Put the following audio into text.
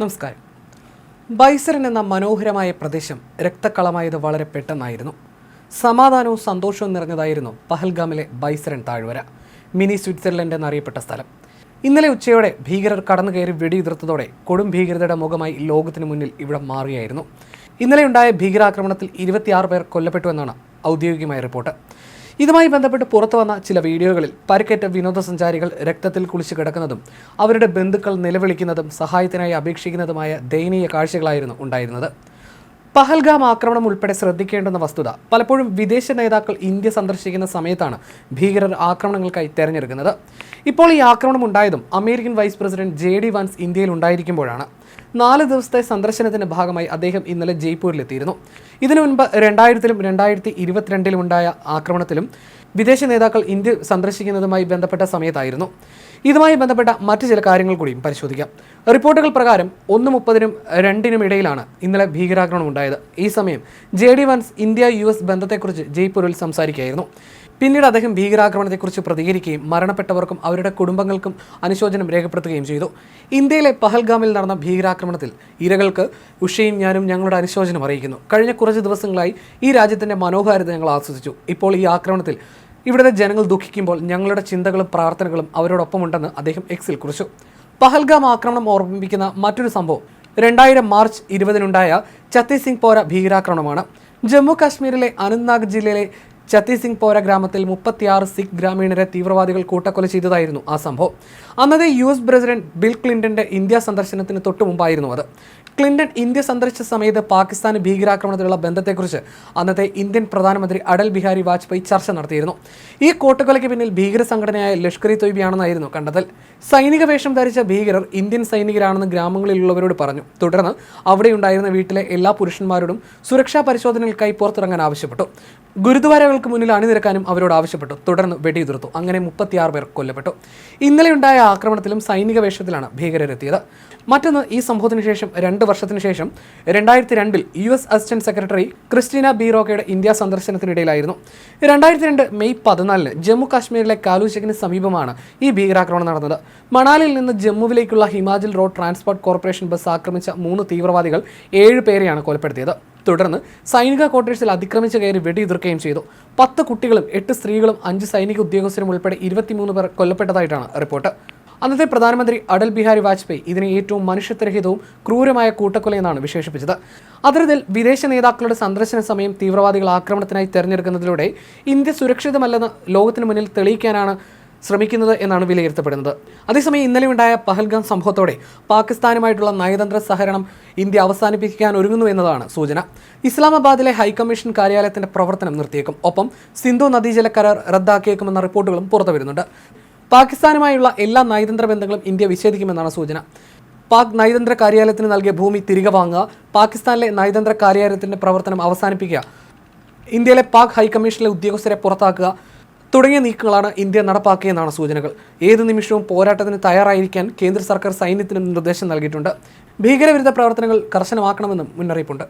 നമസ്കാരം. ബൈസരൻ എന്ന മനോഹരമായ പ്രദേശം രക്തക്കളമായത് വളരെ പെട്ടെന്നായിരുന്നു. സമാധാനവും സന്തോഷവും നിറഞ്ഞതായിരുന്നു പഹൽഗാമിലെ ബൈസരൻ താഴ്വര മിനി സ്വിറ്റ്സർലൻഡ് എന്നറിയപ്പെട്ട സ്ഥലം. ഇന്നലെ ഉച്ചയോടെ ഭീകരർ കടന്നു കയറി വെടിയുതിർത്തതോടെ കൊടും ഭീകരതയുടെ മുഖമായി ലോകത്തിന് മുന്നിൽ ഇവിടെ മാറിയായിരുന്നു ഇന്നലെ ഉണ്ടായ ഭീകരാക്രമണത്തിൽ ഇരുപത്തിയാറ് പേർ കൊല്ലപ്പെട്ടു എന്നാണ് ഔദ്യോഗികമായ റിപ്പോർട്ട്. ഇതുമായി ബന്ധപ്പെട്ട് പുറത്തു വന്ന ചില വീഡിയോകളിൽ പരിക്കേറ്റ വിനോദസഞ്ചാരികൾ രക്തത്തിൽ കുളിച്ചു കിടക്കുന്നതും അവരുടെ ബന്ധുക്കൾ നിലവിളിക്കുന്നതും സഹായത്തിനായി അപേക്ഷിക്കുന്നതുമായ ദയനീയ കാഴ്ചകളായിരുന്നു ഉണ്ടായിരുന്നത്. പഹൽഗാം ആക്രമണം ഉൾപ്പെടെ ശ്രദ്ധിക്കേണ്ടുന്ന വസ്തുത പലപ്പോഴും വിദേശ നേതാക്കൾ ഇന്ത്യ സന്ദർശിക്കുന്ന സമയത്താണ് ഭീകരർ ആക്രമണങ്ങൾക്കായി തെരഞ്ഞെടുക്കുന്നത്. ഇപ്പോൾ ഈ ആക്രമണം ഉണ്ടായതും American vice president J D Vance ഇന്ത്യയിൽ ഉണ്ടായിരിക്കുമ്പോഴാണ്. നാല് ദിവസത്തെ സന്ദർശനത്തിന്റെ ഭാഗമായി അദ്ദേഹം ഇന്നലെ ജയ്പൂരിലെത്തിയിരുന്നു. ഇതിനു മുൻപ് രണ്ടായിരത്തിലും രണ്ടായിരത്തി ഇരുപത്തിരണ്ടിലും ഉണ്ടായ ആക്രമണത്തിലും വിദേശ നേതാക്കൾ ഇന്ത്യ സന്ദർശിക്കുന്നതുമായി ബന്ധപ്പെട്ട സമയത്തായിരുന്നു. ഇതുമായി ബന്ധപ്പെട്ട മറ്റു ചില കാര്യങ്ങൾ കൂടിയും പരിശോധിക്കാം. റിപ്പോർട്ടുകൾ പ്രകാരം ഒന്ന് മുപ്പതിനും രണ്ടിനും ഇടയിലാണ് ഇന്നലെ ഭീകരാക്രമണം ഉണ്ടായത്. ഈ സമയം J D Vance India U S ബന്ധത്തെക്കുറിച്ച് ജയ്പൂരിൽ സംസാരിക്കുകയായിരുന്നു. പിന്നീട് അദ്ദേഹം ഭീകരാക്രമണത്തെക്കുറിച്ച് പ്രതികരിക്കുകയും മരണപ്പെട്ടവർക്കും അവരുടെ കുടുംബങ്ങൾക്കും അനുശോചനം രേഖപ്പെടുത്തുകയും ചെയ്തു. ഇന്ത്യയിലെ പഹൽഗാമിൽ നടന്ന ഭീകരാക്രമണത്തിൽ ഇരകൾക്ക് ഉഷയും ഞാനും ഞങ്ങളുടെ അനുശോചനം അറിയിക്കുന്നു. കഴിഞ്ഞ കുറച്ച് ദിവസങ്ങളായി ഈ രാജ്യത്തിന്റെ മനോഹാരിത ഞങ്ങൾ ആസ്വദിച്ചു. ഇപ്പോൾ ഈ ആക്രമണത്തിൽ ഇവിടുത്തെ ജനങ്ങൾ ദുഃഖിക്കുമ്പോൾ ഞങ്ങളുടെ ചിന്തകളും പ്രാർത്ഥനകളും അവരോടൊപ്പമുണ്ടെന്ന് അദ്ദേഹം എക്സിൽ കുറിച്ചു. പഹൽഗാം ആക്രമണം ഓർമ്മിപ്പിക്കുന്ന മറ്റൊരു സംഭവം രണ്ടായിരം മാർച്ച് ഇരുപതിനുണ്ടായ ഛത്തീസിംഗ് പോര ഭീകരാക്രമണമാണ്. ജമ്മു കാശ്മീരിലെ അനന്ത്നാഗ് ജില്ലയിലെ ഛത്തീസിംഗ് പോര ഗ്രാമത്തിൽ മുപ്പത്തിയാറ് സിഖ് ഗ്രാമീണരെ തീവ്രവാദികൾ കൂട്ടക്കൊല ചെയ്തതായിരുന്നു ആ സംഭവം. അന്നത്തെ യു എസ് പ്രസിഡന്റ് ബിൽ ക്ലിന്റന്റെ ഇന്ത്യ സന്ദർശനത്തിന് തൊട്ടു മുമ്പായിരുന്നു അത്. ക്ലിന്റൺ ഇന്ത്യ സന്ദർശിച്ച സമയത്ത് പാകിസ്ഥാൻ ഭീകരാക്രമണത്തിലുള്ള ബന്ധത്തെക്കുറിച്ച് അന്നത്തെ ഇന്ത്യൻ പ്രധാനമന്ത്രി അടൽ ബിഹാരി വാജ്പേയി ചർച്ച നടത്തിയിരുന്നു. ഈ കോട്ടക്കൊലയ്ക്ക് പിന്നിൽ ഭീകര സംഘടനയായ ലഷ്കർ ഇ തൊയ്ബിയാണെന്നായിരുന്നു കണ്ടെത്തൽ. സൈനിക വേഷം ധരിച്ച ഭീകരർ ഇന്ത്യൻ സൈനികരാണെന്ന് ഗ്രാമങ്ങളിലുള്ളവരോട് പറഞ്ഞു. തുടർന്ന് അവിടെയുണ്ടായിരുന്ന വീട്ടിലെ എല്ലാ പുരുഷന്മാരോടും സുരക്ഷാ പരിശോധനകൾക്കായി പുറത്തിറങ്ങാൻ ആവശ്യപ്പെട്ടു. ഗുരുദ്വാരകൾക്ക് മുന്നിൽ അണിനിരക്കാനും അവരോട് ആവശ്യപ്പെട്ടു. തുടർന്ന് വെടിയുതിർത്തു. അങ്ങനെ മുപ്പത്തിയാറ് പേർ കൊല്ലപ്പെട്ടു. ഇന്നലെയുണ്ടായ ആക്രമണത്തിലും സൈനിക വേഷത്തിലാണ് ഭീകരരെത്തിയത്. മറ്റൊന്ന് ഈ സംഭവത്തിന് ശേഷം രണ്ട് വർഷത്തിന് ശേഷം രണ്ടായിരത്തി രണ്ടിൽ U S assistant secretary Christina ബീറോക്കയുടെ India സന്ദർശനത്തിനിടയിലായിരുന്നു. രണ്ടായിരത്തി രണ്ട് മെയ് പതിനാലിന് ജമ്മു കാശ്മീരിലെ കാലൂശക്കിന് സമീപമാണ് ഈ ഭീകരാക്രമണം നടന്നത്. മണാലിയിൽ നിന്ന് ജമ്മുവിലേക്കുള്ള Himachal road transport corporation bus ആക്രമിച്ച മൂന്ന് തീവ്രവാദികൾ ഏഴ് പേരെയാണ് കൊലപ്പെടുത്തിയത്. തുടർന്ന് സൈനിക ക്വാർട്ടേഴ്സിൽ അതിക്രമിച്ച് കയറി വെടിയുതിർക്കുകയും ചെയ്തു. പത്ത് കുട്ടികളും എട്ട് സ്ത്രീകളും അഞ്ച് സൈനിക ഉദ്യോഗസ്ഥരും ഉൾപ്പെടെ ഇരുപത്തിമൂന്ന് പേർ കൊല്ലപ്പെട്ടതായിട്ടാണ് റിപ്പോർട്ട്. അന്നത്തെ പ്രധാനമന്ത്രി അടൽ ബിഹാരി വാജ്പേയി ഇതിനെ ഏറ്റവും മനുഷ്യത്വരഹിതവും ക്രൂരമായ കൂട്ടക്കൊലയെന്നാണ് വിശേഷിപ്പിച്ചത്. അതിർത്തിൽ വിദേശ നേതാക്കളുടെ സന്ദർശന സമയം തീവ്രവാദികൾ ആക്രമണത്തിനായി തെരഞ്ഞെടുക്കുന്നതിലൂടെ ഇന്ത്യ സുരക്ഷിതമല്ലെന്ന് ലോകത്തിന് മുന്നിൽ തെളിയിക്കാനാണ് ശ്രമിക്കുന്നത് എന്നാണ് വിലയിരുത്തപ്പെടുന്നത്. അതേസമയം ഇന്നലെ ഉണ്ടായ പഹൽഗാം സംഭവത്തോടെ പാകിസ്ഥാനുമായിട്ടുള്ള നയതന്ത്ര സഹകരണം ഇന്ത്യ അവസാനിപ്പിക്കാൻ ഒരുങ്ങുന്നു എന്നതാണ് സൂചന. ഇസ്ലാമാബാദിലെ ഹൈക്കമ്മീഷൻ കാര്യാലയത്തിന്റെ പ്രവർത്തനം നിർത്തിയേക്കും. ഒപ്പം സിന്ധു നദീജല കരാർ റദ്ദാക്കിയേക്കുമെന്ന റിപ്പോർട്ടുകളും പുറത്തുവരുന്നുണ്ട്. പാകിസ്ഥാനുമായുള്ള എല്ലാ നയതന്ത്ര ബന്ധങ്ങളും ഇന്ത്യ വിച്ഛേദിക്കുമെന്നാണ് സൂചന. പാക് നയതന്ത്ര കാര്യാലയത്തിന് നൽകിയ ഭൂമി തിരികെ വാങ്ങുക പാകിസ്ഥാനിലെ നയതന്ത്ര കാര്യാലയത്തിന്റെ പ്രവർത്തനം അവസാനിപ്പിക്കുക ഇന്ത്യയിലെ പാക് ഹൈക്കമ്മീഷനിലെ ഉദ്യോഗസ്ഥരെ പുറത്താക്കുക തുടങ്ങിയ നീക്കങ്ങളാണ് ഇന്ത്യ നടപ്പാക്കിയെന്നാണ് സൂചനകൾ. ഏത് നിമിഷവും പോരാട്ടത്തിന് തയ്യാറായിരിക്കാൻ കേന്ദ്ര സർക്കാർ സൈന്യത്തിന് നിർദ്ദേശം നൽകിയിട്ടുണ്ട്. ഭീകരവിരുദ്ധ പ്രവർത്തനങ്ങൾ കർശനമാക്കണമെന്നും മുന്നറിയിപ്പുണ്ട്.